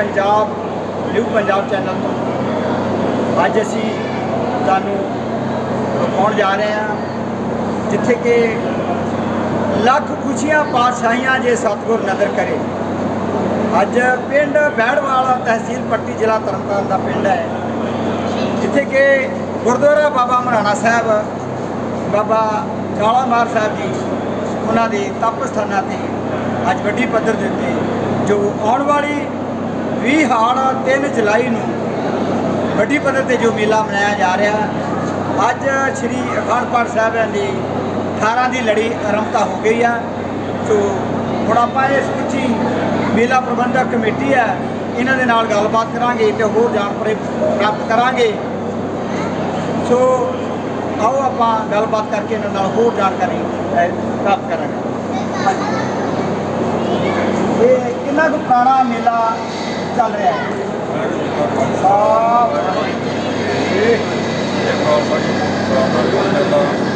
Punjab new Punjab channel ਤੋਂ। ਅੱਜ ਅਸੀਂ ਤੁਹਾਨੂੰ ਦਿਖਾਉਣ ਜਾ ਰਹੇ ਹਾਂ, ਜਿੱਥੇ ਕਿ ਲੱਖ ਖੁਸ਼ੀਆਂ ਪਾਤਸ਼ਾਹੀਆਂ ਜੇ ਸਤਿਗੁਰ ਨਦਰ ਕਰੇ। ਅੱਜ ਪਿੰਡ ਬੈੜਵਾਲ ਤਹਿਸੀਲ ਪੱਟੀ ਜ਼ਿਲ੍ਹਾ ਤਰਨਤਾਰਨ ਦਾ ਪਿੰਡ ਹੈ। ਜਿੱਥੇ ਕਿ ਗੁਰਦੁਆਰਾ ਬਾਬਾ ਮਰਾਣਾ ਸਾਹਿਬ, ਬਾਬਾ ਕਾਲਾ ਮਾਰ ਸਾਹਿਬ ਜੀ, ਉਹਨਾਂ ਦੇ ਤਪ ਸਥਾਨਾਂ ਤੇ ਅੱਜ ਵੱਡੀ ਪੱਧਰ ਦੇ ਉੱਤੇ ਜੋ ਆਉਣ ਵਾਲੀ 20 ਹਾਲ 3 ਜੁਲਾਈ ਨੂੰ ਵੱਡੀ ਪੱਧਰ ਤੇ ਜੋ ਮੇਲਾ ਮਨਾਇਆ ਜਾ ਰਿਹਾ, ਅੱਜ ਸ੍ਰੀ ਅਖੰਡ ਪਾਠ ਸਾਹਿਬ ਦੀ 18 ਦੀ ਲੜੀ ਆਰੰਭਤਾ ਹੋ ਗਈ ਹੈ ਸੋ ਹੁਣ ਆਪਾਂ ਇਹ ਉੱਚੀ ਮੇਲਾ ਪ੍ਰਬੰਧਕ ਕਮੇਟੀ ਹੈ ਇਹਨਾਂ ਦੇ ਨਾਲ ਗੱਲਬਾਤ ਕਰਾਂਗੇ ਤੇ ਹੋਰ ਜਾਣਕਾਰੀ ਪ੍ਰਾਪਤ ਕਰਾਂਗੇ। ਸੋ ਆਓ ਆਪਾਂ ਗੱਲਬਾਤ ਕਰਕੇ ਇਹਨਾਂ ਨਾਲ ਹੋਰ ਜਾਣਕਾਰੀ ਪ੍ਰਾਪਤ ਕਰਾਂਗੇ। ਇਹ ਕਿੰਨਾ ਕੁ ਪੁਰਾਣਾ ਮੇਲਾ ਚੱਲ ਰਿਹਾ ਹੈ। ਸਾਹ ਦੇਖੋ ਬੜੀ ਪ੍ਰੋਬਲਮ ਹੈ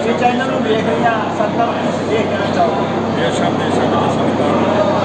ਇਹ ਚੈਨਲ ਨੂੰ ਦੇਖ ਰਹੀਆਂ ਸੰਗਤਾਂ ਨੂੰ ਦੇਖ ਕਹਿਣਾ ਚਾਹੋਗੇ ਇਹ ਸ਼ਬਦ ਦੇ ਸੰਗਤਾਂ